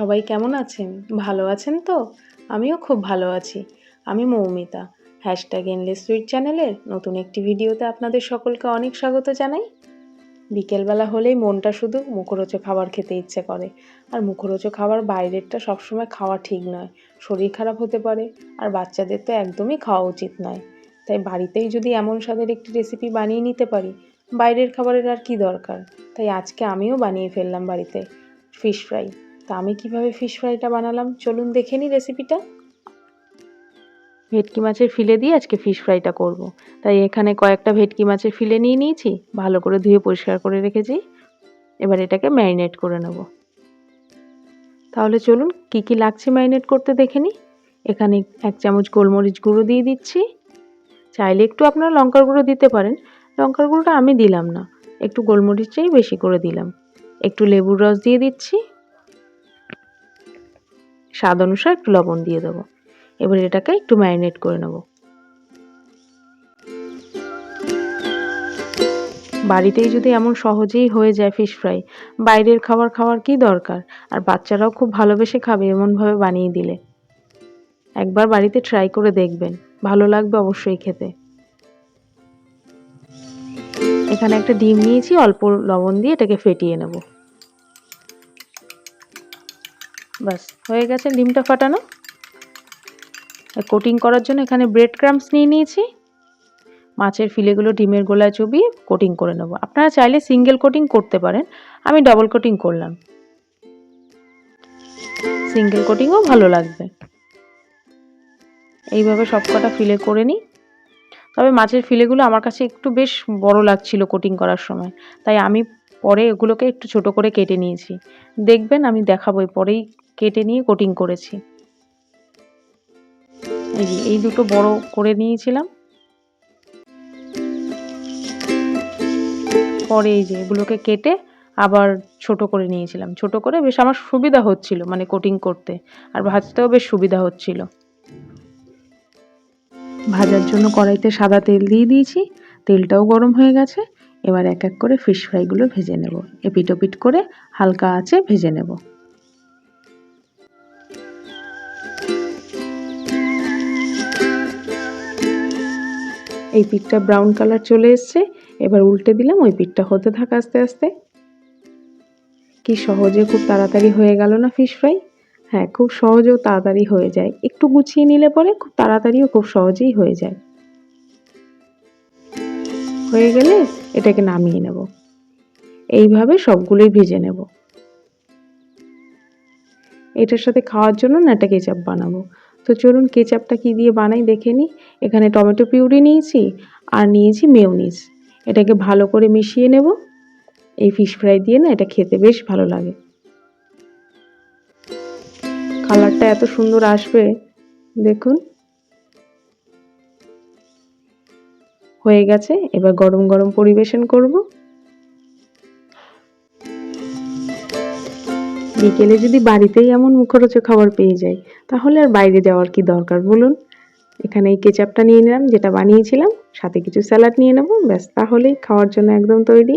সবাই কেমন আছেন? ভালো আছেন তো? আমিও খুব ভালো আছি। আমি মৌমিতা। হ্যাশট্যাগ এনলেস সুইট চ্যানেলের নতুন একটি ভিডিওতে আপনাদের সকলকে অনেক স্বাগত জানাই। বিকেলবেলা হলেই মনটা শুধু মুখরোচো খাবার খেতে ইচ্ছে করে। আর মুখরোচো খাবার বাইরেরটা সবসময় খাওয়া ঠিক নয়, শরীর খারাপ হতে পারে, আর বাচ্চাদের তো একদমই খাওয়া উচিত নয়। তাই বাড়িতেই যদি এমন স্বাদের একটি রেসিপি বানিয়ে নিতে পারি, বাইরের খাবারের আর কি দরকার? তাই আজকে আমিও বানিয়ে ফেললাম বাড়িতে ফিশ ফ্রাই তা আমি কীভাবে ফিশ ফ্রাইটা বানালাম? চলুন দেখে নিই রেসিপিটা ভেটকি মাছের ফিলে দিয়ে আজকে ফিশ ফ্রাইটা করব। তাই এখানে কয়েকটা ভেটকি মাছের ফিলে নিয়ে নিয়েছি, ভালো করে ধুয়ে পরিষ্কার করে রেখেছি। এবার এটাকে ম্যারিনেট করে নেব। তাহলে চলুন কি কি লাগছে ম্যারিনেট করতে দেখে নিই এখানে এক চামচ গোলমরিচ গুঁড়ো দিয়ে দিচ্ছি। চাইলে একটু আপনারা লঙ্কার গুঁড়ো দিতে পারেন। লঙ্কার গুঁড়োটা আমি দিলাম না, একটু গোলমরিচটাই বেশি করে দিলাম। একটু লেবুর রস দিয়ে দিচ্ছি। স্বাদ অনুসারে একটু লবণ দিয়ে দেবো। এবার এটাকে একটু ম্যারিনেট করে নেব। বাড়িতেই যদি এমন সহজেই হয়ে যায় ফিশ ফ্রাই বাইরের খাবার খাওয়ার কি দরকার? আর বাচ্চারাও খুব ভালোবেসে খাবে এমনভাবে বানিয়ে দিলে। একবার বাড়িতে ট্রাই করে দেখবেন। ভালো লাগবে অবশ্যই খেতে। এখানে একটা ডিম নিয়েছি, অল্প লবণ দিয়ে এটাকে ফেটিয়ে নেব। বাস, হয়ে গেছে ডিমটা ফাটানো। কোটিং করার জন্য এখানে ব্রেড ক্রামস নিয়ে নিয়েছি। মাছের ফিলেগুলো ডিমের গোলায় চুবিয়ে কোটিং করে নেব। আপনারা চাইলে সিঙ্গেল কোটিং করতে পারেন। আমি ডবল কোটিং করলাম। সিঙ্গেল কোটিংও ভালো লাগবে। এইভাবে সবকটা ফিলে করে নিই। তবে মাছের ফিলেগুলো আমার কাছে একটু বেশ বড় লাগছিল কোটিং করার সময়। তাই আমি পরে এগুলোকে একটু ছোট করে কেটে নিয়েছি। দেখবেন আমি দেখাবো পরেই কেটে নিয়ে কোটিং করেছি। এই যে, এই দুটো বড় করে নিয়েছিলাম। পরে এই যে, এগুলোকে কেটে আবার ছোট করে নিয়েছিলাম। ছোট করে বেশ আমার সুবিধা হচ্ছিল মানে কোটিং করতে, আর ভাজতেও বেশ সুবিধা হচ্ছিল। ভাজার জন্য কড়াইতে সাদা তেল দিয়ে দিয়েছি। তেলটাও গরম হয়ে গেছে। এবার এক এক করে ফিশ ফ্রাইগুলো ভেজে নেব। এপিট ওপিট করে হালকা আঁচে ভেজে নেব। এই পিঠটা ব্রাউন কালার চলে এসছে। এবার উল্টে দিলাম ওই পিঠটা হতে থাকা আস্তে আস্তে। কি সহজে খুব তাড়াতাড়ি হয়ে গেল না ফিশ ফ্রাই হ্যাঁ খুব সহজেও তাড়াতাড়ি হয়ে যায়। একটু গুছিয়ে নিলে পরে খুব তাড়াতাড়িও খুব সহজেই হয়ে যায়। হয়ে গেলে এটাকে নামিয়ে নেব। এইভাবে সবগুলোই ভেজে নেব। এটার সাথে খাওয়ার জন্য না একটা কেচাপ বানাবো। তো চলুন কেচাপটা কি দিয়ে বানাই দেখে নিই। এখানে টমেটো পিউরি নিয়েছি আর নিয়েছি মেয়নিজ। এটাকে ভালো করে মিশিয়ে নেব। এই ফিশ ফ্রাই দিয়ে না এটা খেতে বেশ ভালো লাগে। কালারটা এত সুন্দর আসবে, দেখুন। হয়ে গেছে। এবার গরম গরম পরিবেশন করব। বিকেলে যদি বাড়িতেই এমন মুখরোচক খাবার পেয়ে যাই, তাহলে আর বাইরে যাওয়ার কি দরকার বলুন? এখানে এই কেচাপটা নিয়ে নিলাম, যেটা বানিয়েছিলাম। সাথে কিছু স্যালাড নিয়ে নেব। ব্যাস, তাহলেই খাওয়ার জন্য একদম তৈরি।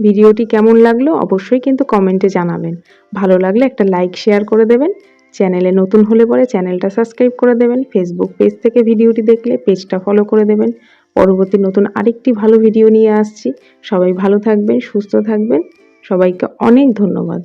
ভিডিওটি কেমন লাগল অবশ্যই কিন্তু কমেন্টে জানাবেন। ভালো লাগলে একটা লাইক, শেয়ার করে দেবেন। চ্যানেলে নতুন হলে পরে চ্যানেলটা সাবস্ক্রাইব করে দেবেন ফেসবুক পেজ থেকে ভিডিওটি দেখলে পেজটা ফলো করে দেবেন। পরবর্তী নতুন আরেকটি ভালো ভিডিও নিয়ে আসছি। সবাই ভালো থাকবেন, সুস্থ থাকবেন। সবাইকে অনেক ধন্যবাদ।